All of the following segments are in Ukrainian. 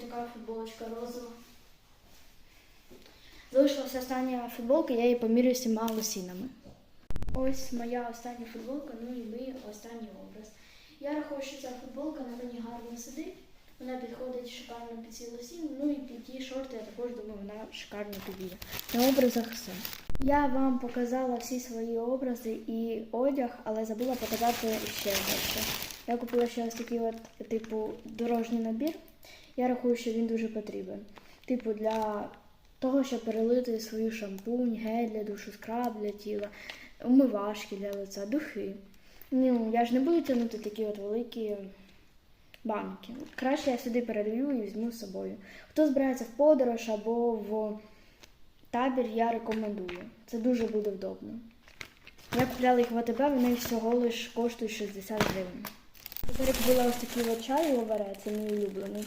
така футболочка розова. Залишилася остання футболка, я її помірюю всіма лосінами. Ось моя остання футболка, ну і мій останній образ. Я рахую, що ця футболка на мені гарно сидить. Вона підходить шикарно під ці лосіни, ну і під ті шорти, я також думаю, вона шикарно підійде. На образах все. Я вам показала всі свої образи і одяг, але забула показати ще дещо. Я купила ще ось такий от, типу, дорожній набір. Я рахую, що він дуже потрібен. Типу, для того, щоб перелити свою шампунь, гель для душу, скраб для тіла, умивашки для лиця, духи. Ну, я ж не буду тягнути такі от великі банки. Краще я сюди перелью і візьму з собою. Хто збирається в подорож або в табір, я рекомендую. Це дуже буде вдобно. Я купляла їх в АТБ, вони всього лиш коштують 60 гривень. Тепер купила ось такий от чай лаваре, це мій улюблений.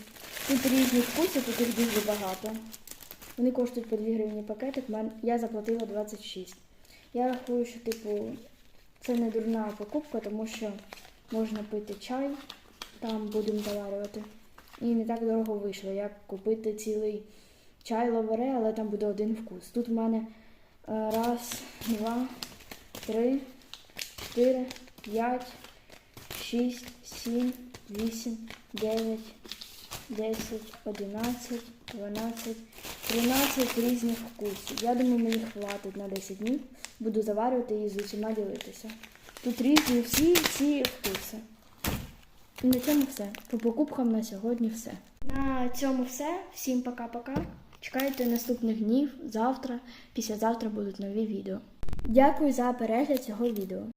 Тут різні вкуси, тут їх дуже багато. Вони коштують по 2 гривні пакетик, я заплатила 26. Я рахую, що типу це не дурна покупка, тому що можна пити чай, там будемо заварювати. І не так дорого вийшло, як купити цілий чай лаваре, але там буде один вкус. Тут в мене е, раз, два, три, чотири, п'ять, шість, сім, вісім, дев'ять, десять, одинадцять, дванадцять, тринадцять різних вкусів. Я думаю, мені хватить на 10 днів. Буду заварювати і з усіма ділитися. Тут різні всі всі вкуси. І на цьому все. По покупкам на сьогодні все. На цьому все. Всім пока-пока. Чекайте наступних днів. Завтра, післязавтра будуть нові відео. Дякую за перегляд цього відео.